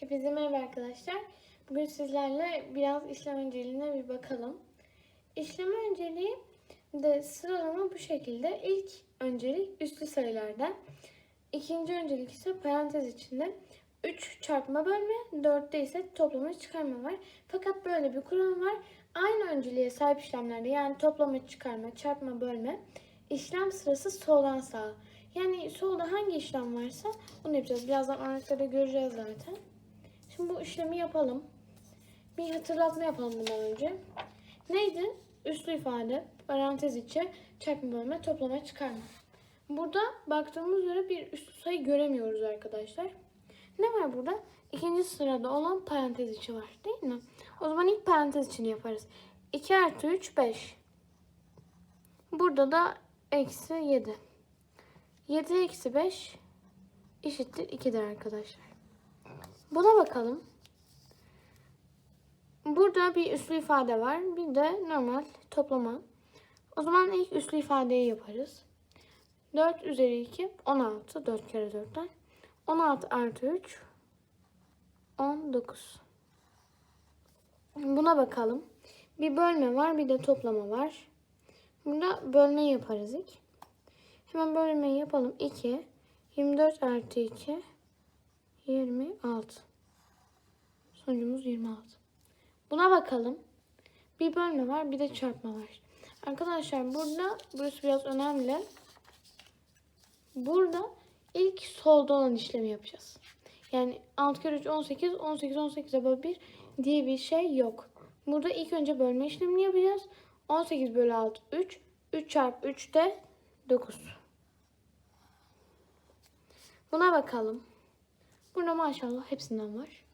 Hepinize merhaba arkadaşlar. Bugün sizlerle biraz işlem önceliğine bir bakalım. İşlem önceliği de sıralama bu şekilde. İlk öncelik üslü sayılarda. İkinci öncelik ise parantez içinde. 3 çarpma bölme, 4'te ise toplama çıkarma var. Fakat böyle bir kural var. Aynı önceliğe sahip işlemlerde yani toplama, çıkarma, çarpma, bölme işlem sırası soldan sağa. Yani solda hangi işlem varsa onu yapacağız. Birazdan örneklerde göreceğiz zaten. Şimdi bu işlemi yapalım. Bir hatırlatma yapalım bundan önce. Neydi? Üslü ifade, parantez içi, çarpma bölme, toplama, çıkarma. Burada baktığımız üzere bir üslü sayı göremiyoruz arkadaşlar. Ne var burada? İkinci sırada olan parantez içi var değil mi? O zaman ilk parantez içini yaparız. 2 artı 3 5. Burada da eksi 7. 7 eksi 5 eşittir 2'dir arkadaşlar. Buna bakalım. Burada bir üslü ifade var. Bir de normal toplama. O zaman ilk üslü ifadeyi yaparız. 4 üzeri 2 16. 4 kere 4'ten. 16 artı 3 19. Buna bakalım. Bir bölme var bir de toplama var. Burada bölme yaparız ilk. Hemen bölmeyi yapalım. 2. 24 artı 2. 26. Sonucumuz 26. Buna bakalım. Bir bölme var bir de çarpma var. Arkadaşlar burada burası biraz önemli. Burada ilk solda olan işlemi yapacağız. Yani 6 kere 3 18, 18 18 bölü 1 diye bir şey yok. Burada ilk önce bölme işlemini yapacağız. 18 bölü 6 3. 3 çarpı 3 de 9. Buna bakalım. Burada maşallah hepsinden var.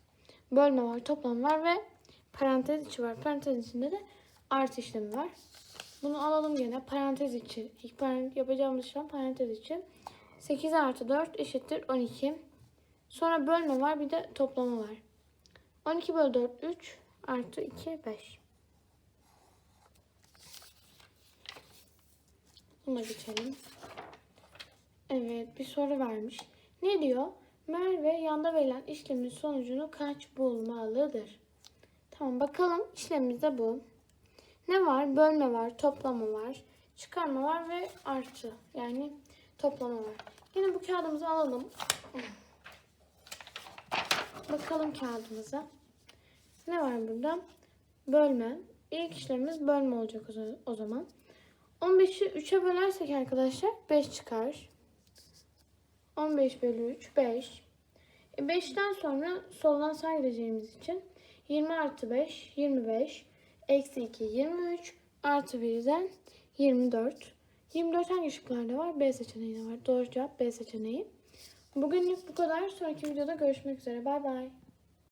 Bölme var, toplam var ve parantez içi var. Parantez içinde de artı işlemi var. Bunu alalım gene. Parantez içi. İlk parantez yapacağımız işlem parantez içi. 8 artı 4 eşittir 12. Sonra bölme var bir de toplama var. 12 bölü 4 3 artı 2 5. Buna geçelim. Evet bir soru vermiş. Ne diyor? Merve yanda verilen işlemin sonucunu kaç bulmalıdır? Tamam bakalım işlemimiz de bu. Ne var? Bölme var, toplama var, çıkarma var ve artı. Yani toplama var. Yine bu kağıdımızı alalım. Bakalım kağıdımıza. Ne var burada? Bölme. İlk işlemimiz bölme olacak o- zaman. 15'i 3'e bölersek arkadaşlar 5 çıkar. 15 bölü 3 5. E 5'ten sonra soldan gideceğimiz için 20 artı 5 25. Eksi 2 23. Artı 1'den 24. 24 hangi şıklarda var? B seçeneğinde var. Doğru cevap B seçeneği. Bugünlük bu kadar. Sonraki videoda görüşmek üzere. Bay bay.